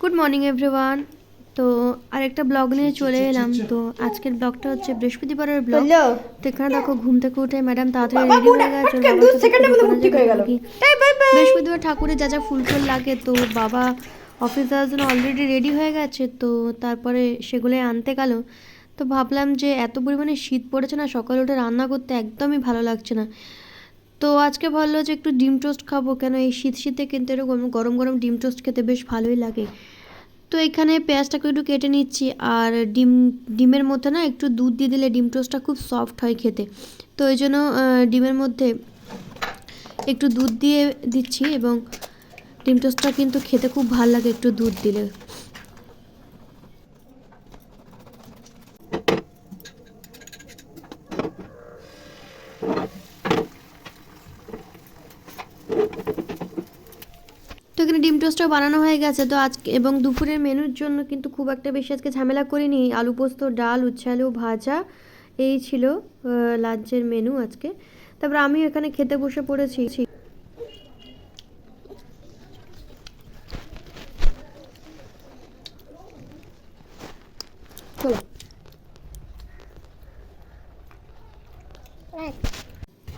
Good morning everyone তো আরেকটা blog নিয়ে চলে এলাম। তো আজকের ব্লগটা হচ্ছে বৃহস্পতিবারের ব্লগ তো এখানে দেখো ঘুম থেকে উঠে ম্যাডাম তাড়াতাড়ি রেডি হয়ে গেছে। বৃহস্পতিবার ঠাকুরের যা যা ফুল ফুল লাগে তো বাবা অফিস যাওয়ার জন্য অলরেডি রেডি হয়ে গেছে তো তারপরে সেগুলো আনতে গেল। তো ভাবলাম যে এত পরিমাণে শীত পড়েছে না সকালে উঠে রান্না করতে একদমই ভালো লাগছে না। তো আজকে ভাবলো যে একটু ডিম টোস্ট খাব কেন এই শীত শীতে কিন্তু এরকম গরম গরম ডিম টোস্ট খেতে বেশ ভালোই লাগে। তো এখানে পেঁয়াজটাকে একটু কেটে নিচ্ছি, আর ডিম, ডিমের মধ্যে না একটু দুধ দিয়ে দিলে ডিম টোস্টটা খুব সফট হয় খেতে। তো এই জন্য ডিমের মধ্যে একটু দুধ দিয়ে দিচ্ছি এবং ডিম টোস্টটা কিন্তু খেতে খুব ভালো লাগে একটু দুধ দিলে। তো এখানে ডিম টোস্টটাও বানানো হয়ে গেছে। তো আজকে এবং দুপুরের মেনুর জন্য কিন্তু খুব একটা বেশি আজকে ঝামেলা করিনি। আলু পোস্ত, ডাল, উচ্ছে আলু ভাজা, এই ছিল লাঞ্চের মেনু আজকে। তারপর আমি এখানে খেতে বসে পড়েছি।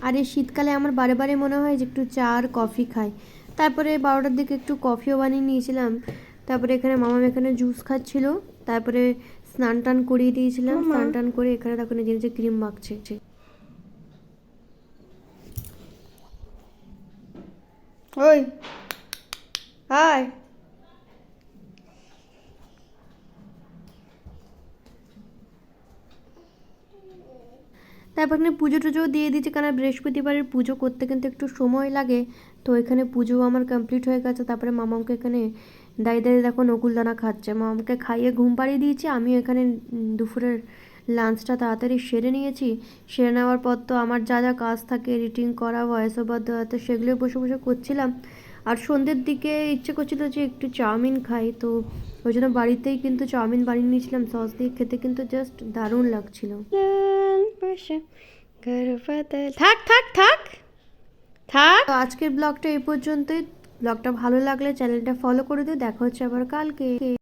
আর এই শীতকালে আমার বারে বারে মনে হয় যে একটু চা আর কফি খাই। তারপরে বারোটার দিকে একটু কফিও বানিয়ে নিয়েছিলাম। তারপরে এখানে মামাম এখানে জুস খাচ্ছিল। তারপরে স্নান টান করিয়ে দিয়েছিলাম। স্নান টান করে এখানে তখন নিজে নিজে ক্রিম মাখছে ওই হাই। তারপর এখানে পুজো টুজোও দিয়ে দিয়েছি কারণ বৃহস্পতিবারের পুজো করতে কিন্তু একটু সময় লাগে। তো এখানে পুজো আমার কমপ্লিট হয়ে গেছে, তারপরে মামাকে এখানে দাঁড়িয়ে দাঁড়িয়ে দেখো নকুলদানা খাচ্ছে। মামাকে খাইয়ে ঘুম পাড়িয়ে দিয়েছি আমি এখানে দুপুরের লাঞ্চটা তাড়াতাড়ি সেরে নিয়েছি। সেরে নেওয়ার পর তো আমার যা যা কাজ থাকে এডিটিং করা ভয়েস ওভার দেওয়া, তো সেগুলোই বসে বসে করছিলাম। আর সন্ধ্যের দিকে ইচ্ছে করছিল যে একটু চাউমিন খাই, তো ওই জন্য বাড়িতেই কিন্তু চাউমিন বানিয়ে নিয়েছিলাম সস দিয়ে খেতে কিন্তু জাস্ট দারুণ লাগছিল। থাক থাক থাক। থাক। তো আজকের ব্লগটা এই পর্যন্তই। ব্লগটা ভালো লাগলে চ্যানেলটা ফলো করে দিও দেখা হচ্ছে আবার কালকে।